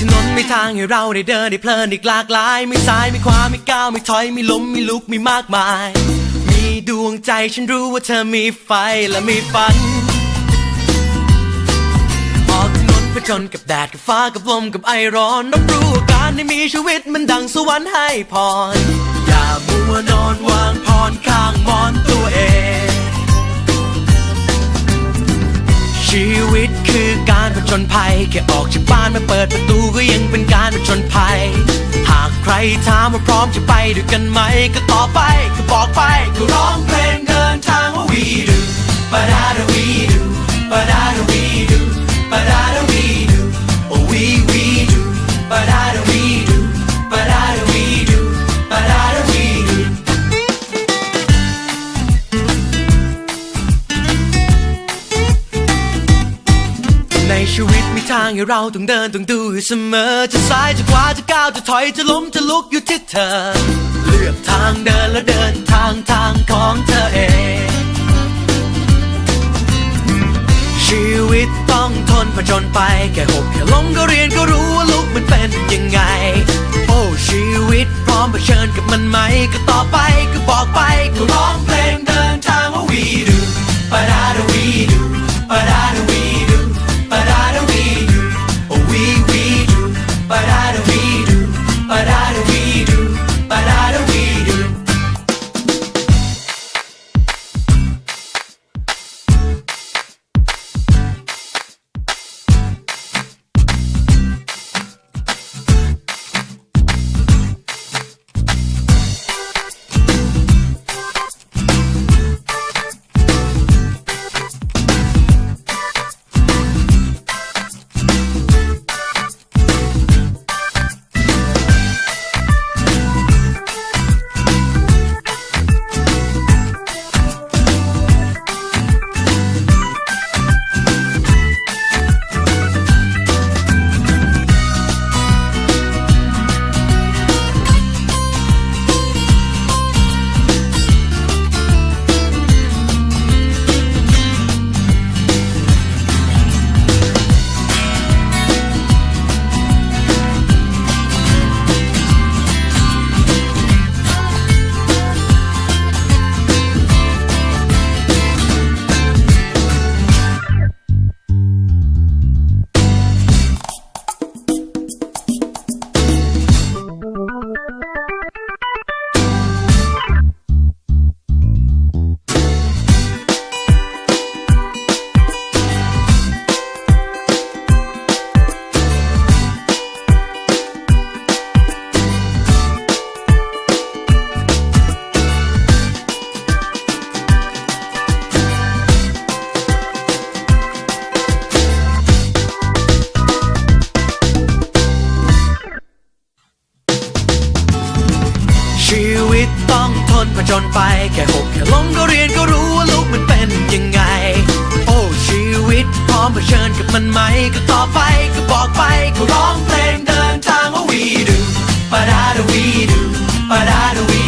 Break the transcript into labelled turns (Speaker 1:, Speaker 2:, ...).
Speaker 1: ถนนมีทางให้เราได้เดินได้เพลินอีกหลากหลายมีซ้ายมีขวามีก้าวมีถอยมีล้มมีลุกมีมากมาย มีดวงใจฉันรู้ว่าเธอมีไฟและมีฝัน ออกถนนผจญกับแดดกับฟ้ากับลมกับไอร้อนรับรู้ว่าการได้มีชีวิตมันดังสวรรค์ให้พรอย่ามัวนอนวางพรข้างมอนตัวเอง ชีวิตคือการผจญภัย แค่ออกจากบ้านมาเปิดประตูก็ยังเป็นการผจญภัย หากใครถามว่าพร้อมจะไปด้วยกันไหม ก็ตอบไปก็บอกไปก็ร้องเพลงเดินทางว่า we do ปาราดา we do ชีวิตมีทางให้เราต้องเดินต้องดูอยู่เสมอ จะซ้ายจะขวาจะก้าวจะถอยจะล้มจะลุกอยู่ที่เธอ เลือกทางเดินและเดินทางทางของเธอเอง ชีวิตต้องทนผจญไปแค่หกแค่ล้มก็เรียนก็รู้ว่าลุกมันเป็นยังไง โอ้ชีวิตพร้อมเผชิญกับมันไหม ก็ต่อไปก็บอกไปก็ร้องเพ ตต้องทนผจญไป แค่หกแค่ล้มก็เรียนก็รู้ว่าลูกมันเป็นยังไง โอ้ชีวิตพร้อมเผชิญกับมันไหม ก็ต่อไปก็บอกไปก็ร้องเพลงเดินทางว่า we do ปาดาดา we do ปาดาดา